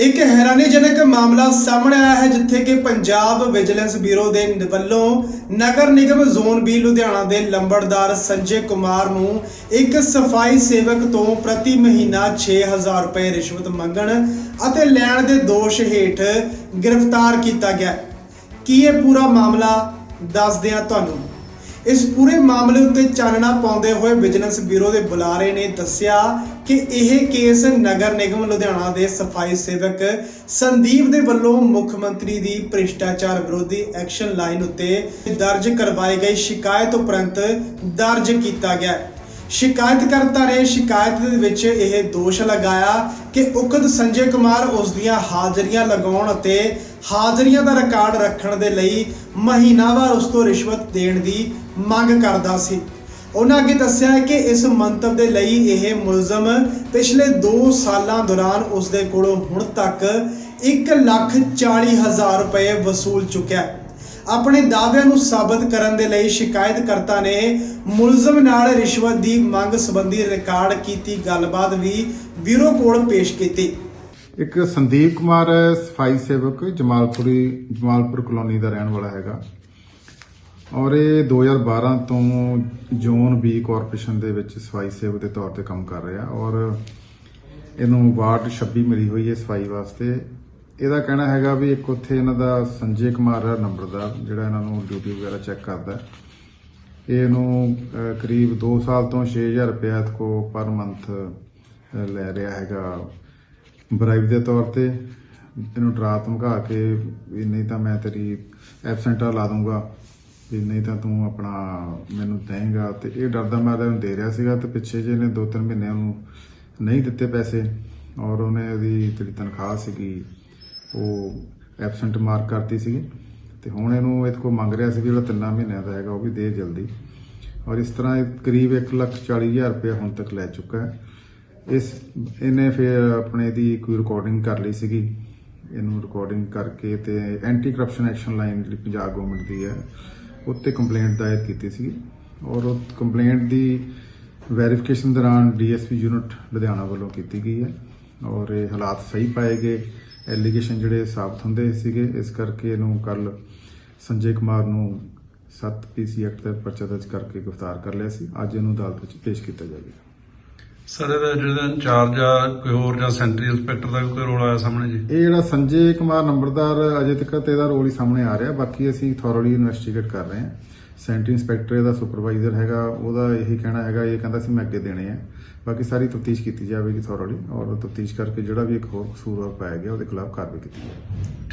ਇੱਕ ਹੈਰਾਨੀਜਨਕ ਮਾਮਲਾ ਸਾਹਮਣੇ ਆਇਆ ਹੈ, ਜਿੱਥੇ ਕਿ ਪੰਜਾਬ ਵਿਜੀਲੈਂਸ ਬਿਊਰੋ ਦੇ ਵੱਲੋਂ ਨਗਰ ਨਿਗਮ ਜ਼ੋਨ ਬੀ, ਲੁਧਿਆਣਾ ਦੇ ਲੰਬੜਦਾਰ ਸੰਜੇ ਕੁਮਾਰ ਨੂੰ ਇੱਕ ਸਫ਼ਾਈ ਸੇਵਕ ਤੋਂ ਪ੍ਰਤੀ ਮਹੀਨਾ 6000 ਰੁਪਏ ਰਿਸ਼ਵਤ ਮੰਗਣ ਅਤੇ ਲੈਣ ਦੇ ਦੋਸ਼ ਹੇਠ ਗ੍ਰਿਫਤਾਰ ਕੀਤਾ ਗਿਆ। ਕੀ ਇਹ ਪੂਰਾ ਮਾਮਲਾ ਦੱਸਦੇ ਹਾਂ ਤੁਹਾਨੂੰ ਇਸ ਪੂਰੇ ਮਾਮਲੇ ਉੱਤੇ ਚਾਨਣਾ ਪਾਉਂਦੇ ਹੋਏ ਵਿਜੀਲੈਂਸ ਬਿਊਰੋ ਦੇ ਬੁਲਾਰੇ ਨੇ ਦੱਸਿਆ ਕਿ ਇਹ ਕੇਸ ਨਗਰ ਨਿਗਮ ਲੁਧਿਆਣਾ ਦੇ ਸਫ਼ਾਈ ਸੇਵਕ ਸੰਦੀਪ ਦੇ ਵੱਲੋਂ ਮੁੱਖ ਮੰਤਰੀ ਦੀ ਭ੍ਰਿਸ਼ਟਾਚਾਰ ਵਿਰੋਧੀ ਐਕਸ਼ਨ ਲਾਈਨ ਉੱਤੇ ਦਰਜ ਕਰਵਾਈ ਗਈ ਸ਼ਿਕਾਇਤ ਉਪਰੰਤ ਦਰਜ ਕੀਤਾ ਗਿਆ। ਸ਼ਿਕਾਇਤਕਰਤਾ ਨੇ, ਸ਼ਿਕਾਇਤ ਦੇ ਵਿੱਚ ਇਹ ਦੋਸ਼ ਲਗਾਇਆ ਕਿ ਉਕਤ ਸੰਜੇ ਕੁਮਾਰ ਉਸ ਦੀਆਂ ਹਾਜ਼ਰੀਆਂ ਲਗਾਉਣ ਅਤੇ ਹਾਜ਼ਰੀਆਂ ਦਾ ਰਿਕਾਰਡ ਰੱਖਣ ਦੇ ਲਈ ਮਹੀਨਾਵਾਰ ਉਸ ਤੋਂ ਰਿਸ਼ਵਤ ਦੇਣ ਦੀ ਮੰਗ ਕਰਦਾ ਸੀ। ਉਹਨਾਂ ਅੱਗੇ ਦੱਸਿਆ ਕਿ ਇਸ ਮੰਤਵ ਦੇ ਲਈ ਇਹ ਮੁਲਜ਼ਮ ਪਿਛਲੇ 2 ਸਾਲਾਂ ਦੌਰਾਨ ਉਸ ਦੇ ਕੋਲੋਂ ਹੁਣ ਤੱਕ 1 ਲੱਖ 40 ਹਜ਼ਾਰ ਰੁਪਏ ਵਸੂਲ ਚੁੱਕਿਆ। ਆਪਣੇ ਦਾਅਵਿਆਂ ਨੂੰ ਸਾਬਤ ਕਰਨ ਦੇ ਲਈ ਸ਼ਿਕਾਇਤਕਰਤਾ ਨੇ ਮੁਲਜ਼ਮ ਨਾਲ ਰਿਸ਼ਵਤ ਦੀ ਮੰਗ ਸੰਬੰਧੀ ਰਿਕਾਰਡ ਕੀਤੀ। ਗੱਲਬਾਤ ਵੀ ਬਿਊਰੋ ਕੋਲ ਪੇਸ਼ ਕੀਤੀ। ਇੱਕ ਸੰਦੀਪ ਕੁਮਾਰ ਸਫ਼ਾਈ ਸੇਵਕ, ਜਮਾਲਪੁਰੀ, ਜਮਾਲਪੁਰ ਕਲੋਨੀ ਦਾ ਰਹਿਣ ਵਾਲਾ ਹੈਗਾ। ਔਰ ਇਹ 2012 ਤੋਂ ਜ਼ੋਨ ਬੀ ਕਾਰਪੋਰੇਸ਼ਨ ਦੇ ਵਿੱਚ ਸਫ਼ਾਈ ਸੇਵਕ ਦੇ ਤੌਰ ਤੇ ਕੰਮ ਕਰ ਰਿਹਾ। ਔਰ ਇਹਨੂੰ ਵਾਰਡ 26 ਮਿਲੀ ਹੋਈ ਹੈ ਸਫ਼ਾਈ ਵਾਸਤੇ। ਇਹਦਾ ਕਹਿਣਾ ਹੈਗਾ ਵੀ ਇੱਕ ਉੱਥੇ ਇਹਨਾਂ ਦਾ ਸੰਜੇ ਕੁਮਾਰ ਹੈ ਨੰਬਰਦਾਰ ਜਿਹੜਾ ਇਹਨਾਂ ਨੂੰ ਡਿਊਟੀ ਵਗੈਰਾ ਚੈੱਕ ਕਰਦਾ ਇਹ ਇਹਨੂੰ ਕਰੀਬ 2 ਸਾਲ ਤੋਂ 6000 ਰੁਪਏ ਕੋ ਪਰ ਮੰਥ ਲੈ ਰਿਹਾ ਹੈਗਾ ਬਰਾਈਬ ਦੇ ਤੌਰ ਤੇ। ਇਹਨੂੰ ਡਰਾ ਧਮਕਾ ਕੇ ਵੀ ਨਹੀਂ ਤਾਂ ਮੈਂ ਤੇਰੀ ਐਬਸੈਂਟਾ ਲਾ ਦੂੰਗਾ ਵੀ ਨਹੀਂ ਤਾਂ ਤੂੰ ਆਪਣਾ ਮੈਨੂੰ ਦੇਂਗਾ। ਤੇ ਇਹ ਡਰਦਾ ਮਾਰਦਾ ਇਹਨੂੰ ਦੇ ਰਿਹਾ ਸੀਗਾ ਤੇ ਪਿੱਛੇ ਜੇ ਇਹਨੇ 2-3 ਮਹੀਨੇ ਉਹਨੂੰ ਨਹੀਂ ਦਿੱਤੇ ਪੈਸੇ। ਔਰ ਉਹਨੇ ਉਹਦੀ ਜਿਹੜੀ ਤਨਖਾਹ ਸੀਗੀ ਉਹ ਐਬਸੈਂਟ ਮਾਰਕ ਕਰਤੀ ਸੀਗੀ। ਤੇ ਹੁਣ ਇਹਨੂੰ ਇਹਦੇ ਕੋਲ ਮੰਗ ਰਿਹਾ ਸੀ ਜਿਹੜਾ ਤਿੰਨਾਂ ਮਹੀਨਿਆਂ ਦਾ ਹੈਗਾ ਉਹ ਵੀ ਦੇ ਜਲਦੀ। ਔਰ ਇਸ ਤਰ੍ਹਾਂ ਇਹ ਕਰੀਬ 1,40,000 ਰੁਪਏ ਹੁਣ ਤੱਕ ਲੈ ਚੁੱਕਾ ਹੈ। ਇਸ ਇਹਨੇ ਫਿਰ ਆਪਣੇ ਦੀ ਕੋਈ ਰਿਕਾਰਡਿੰਗ ਕਰ ਲਈ ਸੀਗੀ। ਇਹਨੂੰ ਰਿਕਾਰਡਿੰਗ ਕਰਕੇ ਤੇ ਐਂਟੀ ਕਰਪਸ਼ਨ ਐਕਸ਼ਨ ਲਾਈਨ ਜਿਹੜੀ ਪੰਜਾਬ ਗਵਰਨਮੈਂਟ ਦੀ ਹੈ ਉੱਤੇ ਕੰਪਲੇਂਟ ਦਾਇਰ ਕੀਤੀ ਸੀ ਔਰ ਉਹ ਕੰਪਲੇਂਟ ਦੀ ਵੈਰੀਫਿਕੇਸ਼ਨ ਦੌਰਾਨ ਡੀਐਸਪੀ ਯੂਨਿਟ ਲੁਧਿਆਣਾ ਵੱਲੋਂ ਕੀਤੀ ਗਈ ਹੈ। ਔਰ ਇਹ ਹਾਲਾਤ ਸਹੀ ਪਾਏ ਗਏ। ਐਲੀਗੇਸ਼ਨ ਜਿਹੜੇ ਸਾਬਤ ਹੁੰਦੇ ਸੀਗੇ। ਇਸ ਕਰਕੇ ਇਹਨੂੰ ਕੱਲ ਸੰਜੇ ਕੁਮਾਰ ਨੂੰ 7 ਪੀਸੀ ਐਕਟ ਦਾ ਪਰਚਾ ਦਰਜ ਕਰਕੇ ਗ੍ਰਿਫਤਾਰ ਕਰ ਲਿਆ ਸੀ। ਅੱਜ ਇਹਨੂੰ ਅਦਾਲਤ ਵਿੱਚ ਪੇਸ਼ ਕੀਤਾ ਜਾਵੇਗਾ। ਸਰ, ਇਹਦਾ ਜਿਹੜਾ ਇੰਚਾਰਜ ਆ, ਕੋਈ ਹੋਰ ਜਾਂ ਸੈਂਟਰੀ ਇੰਸਪੈਕਟਰ ਦਾ ਵੀ ਕੋਈ ਰੋਲ ਆਇਆ ਸਾਹਮਣੇ ਜੀ? ਇਹ ਜਿਹੜਾ ਸੰਜੇ ਕੁਮਾਰ ਨੰਬਰਦਾਰ, ਅਜੇ ਤੱਕ ਤੇ ਇਹਦਾ ਰੋਲ ਹੀ ਸਾਹਮਣੇ ਆ ਰਿਹਾ। ਬਾਕੀ ਅਸੀਂ ਥੋਰਲੀ ਇਨਵੈਸਟੀਗੇਟ ਕਰ ਰਹੇ ਹਾਂ। ਸੈਂਟਰੀ ਇੰਸਪੈਕਟਰ ਇਹਦਾ ਸੁਪਰਵਾਈਜ਼ਰ ਹੈਗਾ, ਉਹਦਾ ਇਹੀ ਕਹਿਣਾ ਹੈਗਾ, ਇਹ ਕਹਿੰਦਾ ਸੀ ਮੈਂ ਅੱਗੇ ਦੇਣੇ ਆ। ਬਾਕੀ ਸਾਰੀ ਤਫਤੀਸ਼ ਕੀਤੀ ਜਾਵੇਗੀ ਥੋਰਲੀ ਔਰ ਤਫਤੀਸ਼ ਕਰਕੇ ਜਿਹੜਾ ਵੀ ਇੱਕ ਹੋਰ ਕਸੂਰ ਪਾਇਆ ਗਿਆ, ਉਹਦੇ ਖਿਲਾਫ ਕਾਰਵਾਈ ਕੀਤੀ ਜਾਵੇਗੀ।